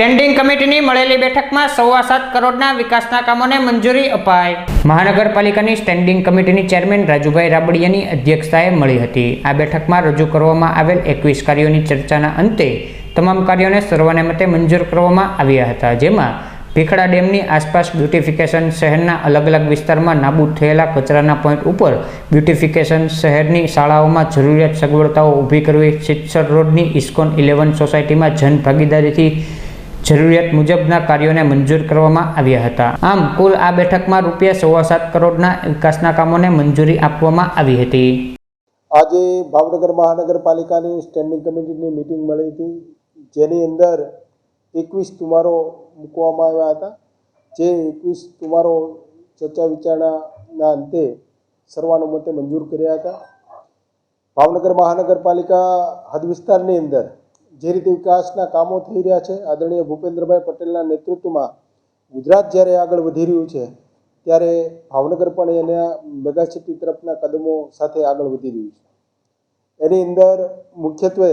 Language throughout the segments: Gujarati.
સ્ટેન્ડિંગ કમિટીની મળેલી બેઠકમાં સવા સાત કરોડના વિકાસના કામોને મંજૂરી અપાઈ. મહાનગરપાલિકાની સ્ટેન્ડિંગ કમિટીની ચેરમેન રાજુભાઈ રાબડિયાની અધ્યક્ષતાએ મળી હતી. આ બેઠકમાં રજૂ કરવામાં આવેલ એકવીસ કાર્યોની ચર્ચાના અંતે તમામ કાર્યોને સર્વાનુમતે મંજૂર કરવામાં આવ્યા હતા. જેમાં ભીખડા ડેમની આસપાસ બ્યુટિફિકેશન શહેરના અલગ અલગ વિસ્તારમાં નાબૂદ થયેલા કચરાના પોઈન્ટ ઉપર બ્યુટિફિકેશન શહેરની શાળાઓમાં જરૂરિયાત સગવડતાઓ ઊભી કરવી સિત્સર રોડની ઇસ્કોન ઇલેવન સોસાયટીમાં જન ભાગીદારીથી જરૂરિયાત મુજબના કાર્યોને મંજૂર કરવામાં આવ્યા હતા. આમ, કુલ આ બેઠકમાં રૂપિયા સવા સાત કરોડના વિકાસના કામોને મંજૂરી આપવામાં આવી હતી. આજે ભાવનગર મહાનગરપાલિકાની સ્ટેન્ડિંગ કમિટીની મિટિંગ મળી હતી. જેની અંદર એકવીસ તુમારો મૂકવામાં આવ્યા હતા. જે એકવીસ તુમારો ચર્ચા વિચારણાના અંતે સર્વાનુમતે મંજૂર કર્યા હતા. ભાવનગર મહાનગરપાલિકા હદ વિસ્તારની અંદર જે રીતે વિકાસના કામો થઈ રહ્યા છે, આદરણીય ભૂપેન્દ્રભાઈ પટેલના નેતૃત્વમાં ગુજરાત જ્યારે આગળ વધી રહ્યું છે, ત્યારે ભાવનગર પણ એના મેગાસિટી તરફના કદમો સાથે આગળ વધી રહ્યું છે. એની અંદર મુખ્યત્વે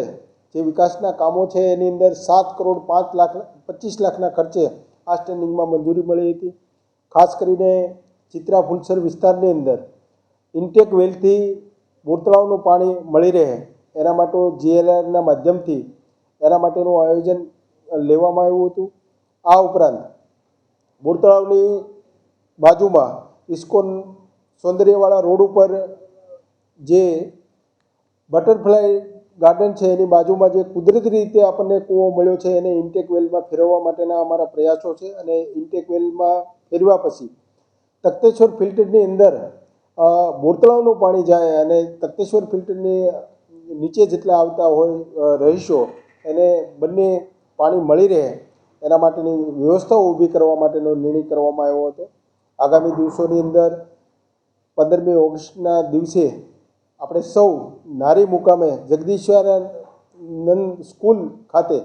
જે વિકાસના કામો છે, એની અંદર સાત કરોડ પાંચ લાખ, પચીસ લાખના ખર્ચે આ સ્ટેન્ડિંગમાં મંજૂરી મળી હતી. ખાસ કરીને ચિત્રા ફૂલસર વિસ્તારની અંદર ઇન્ટેક વેલથી બોરતળાવનું પાણી મળી રહે, એના માટે જીએલઆરના માધ્યમથી એના માટેનું આયોજન લેવામાં આવ્યું હતું. આ ઉપરાંત બોરતળાવની બાજુમાં ઇસ્કોન સૌંદર્યવાળા રોડ ઉપર જે બટરફ્લાય ગાર્ડન છે, એની બાજુમાં જે કુદરતી રીતે આપણને કૂવો મળ્યો છે, એને ઇન્ટેક વેલમાં ફેરવવા માટેના અમારા પ્રયાસો છે અને ઇન્ટેક વેલમાં ફેરવ્યા પછી તખતેશ્વર ફિલ્ટરની અંદર બોરતળાવનું પાણી જાય અને તખતેશ્વર ફિલ્ટરની નીચે જેટલા આવતા હોય રહીશો એને બંને પાણી મળી રહે, એના માટેની વ્યવસ્થાઓ ઊભી કરવા માટેનો નિર્ણય કરવામાં આવ્યો હતો. આગામી દિવસોની અંદર પંદરમી ઓગસ્ટના દિવસે આપણે સૌ નારી મુકામે જગદીશ્વરાનંદ સ્કૂલ ખાતે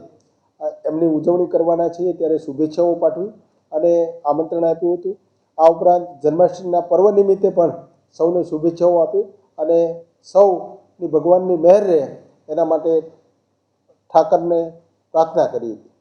એમની ઉજવણી કરવાના છીએ, ત્યારે શુભેચ્છાઓ પાઠવી અને આમંત્રણ આપ્યું હતું. આ ઉપરાંત જન્માષ્ટમીના પર્વ નિમિત્તે પણ સૌને શુભેચ્છાઓ આપી અને સૌની ભગવાનની મહેર રહે, એના માટે ઠાકરને પ્રાર્થના કરી હતી